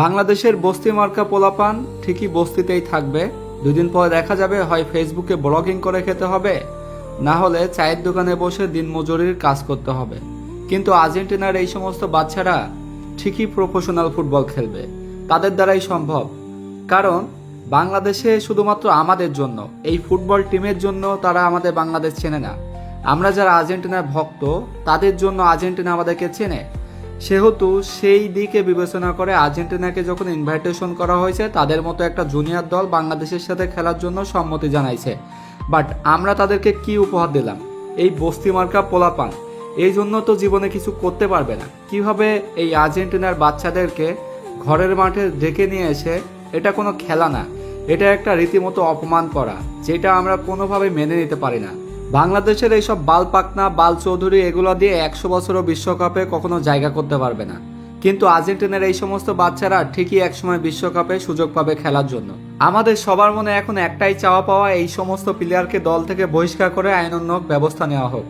বাংলাদেশের বস্তি মার্কা পোলাপান ঠিকই বস্তিতেই থাকবে। দুদিন পরে দেখা যাবে হয় ফেসবুকে ব্লগিং করে খেতে হবে, না হলে চায়ের দোকানে বসে দিনমজুরির কাজ করতে হবে। কিন্তু আর্জেন্টিনার এই সমস্ত বাচ্চারা ঠিকই প্রফেশনাল ফুটবল খেলবে। তাদের দ্বারাই সম্ভব। কারণ বাংলাদেশে শুধুমাত্র আমাদের জন্য, এই ফুটবল টিমের জন্য তারা আমাদের বাংলাদেশ চেনে না। আমরা যারা আর্জেন্টিনার ভক্ত, তাদের জন্য আর্জেন্টিনা আমাদেরকে চেনে। সেহেতু সেই দিকে বিবেচনা করে আর্জেন্টিনাকে যখন ইনভাইটেশন করা হয়েছে, তাদের মতো একটা জুনিয়র দল বাংলাদেশের সাথে খেলার জন্য সম্মতি জানাইছে। বাট আমরা তাদেরকে কি উপহার দিলাম? এই বস্তি মার্কা পোলাপান। এই জন্য তো জীবনে কিছু করতে পারবে না। কীভাবে এই আর্জেন্টিনার বাচ্চাদেরকে ঘরের মাঠে ডেকে নিয়ে এসে, এটা কোনো খেলা না। এটা একটা রীতিমতো অপমান করা, যেটা আমরা কোনোভাবে মেনে নিতে পারি না। বাংলাদেশের এইসব বাল পাকনা বাল চৌধুরী এগুলো দিয়ে একশো বছরও বিশ্বকাপে কখনো জায়গা করতে পারবে না। কিন্তু আর্জেন্টিনার এই সমস্ত বাচ্চারা ঠিকই একসময় বিশ্বকাপে সুযোগ পাবে খেলার জন্য। আমাদের সবার মনে এখন একটাই চাওয়া পাওয়া এই সমস্ত প্লেয়ারকে দল থেকে বহিষ্কার করে আইনন্যক ব্যবস্থা নেওয়া হোক।